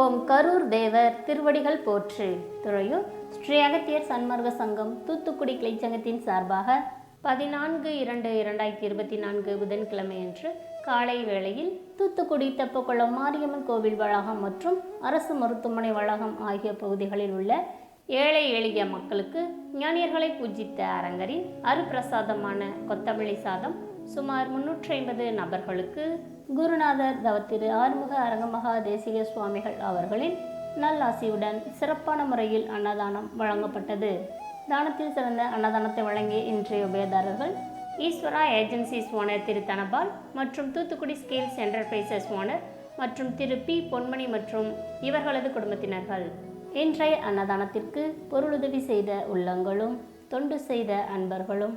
ஓம் கரூர் தேவர் திருவடிகள் போற்று. துறையூர் ஸ்ரீ அகத்தியர் சன்மார்க்க சங்கம் தூத்துக்குடி கிளைச்சங்கத்தின் சார்பாக பதினான்கு இரண்டு இரண்டாயிரத்தி இருபத்தி நான்கு புதன்கிழமையன்று காலை வேளையில் தூத்துக்குடி தெப்பக்குளம் மாரியம்மன் கோவில் வளாகம் மற்றும் அரசு மருத்துவமனை வளாகம் ஆகிய பகுதிகளில் உள்ள ஏழை எளிய மக்களுக்கு ஞானியர்களை பூஜித்த அரங்கரின் அருப்பிரசாதமான கொத்தமல்லி சாதம் சுமார் முன்னூற்றி ஐம்பது நபர்களுக்கு குருநாதர் தவத்திரு ஆறுமுக அரங்கமகா தேசிக சுவாமிகள் அவர்களின் நல்லாசியுடன் சிறப்பான முறையில் அன்னதானம் வழங்கப்பட்டது. தானத்தில் சிறந்த அன்னதானத்தை வழங்கிய இன்றைய உபயதாரர்கள் ஈஸ்வரா ஏஜென்சிஸ் ஓனர் திரு தனபால் மற்றும் தூத்துக்குடி ஸ்கேல்ஸ் என்டர்பிரைசஸ் ஓனர் மற்றும் திரு பி பொன்மணி மற்றும் இவர்களது குடும்பத்தினர்கள். இன்றைய அன்னதானத்திற்கு பொருளுதவி செய்த உள்ளங்களும் தொண்டு செய்த அன்பர்களும்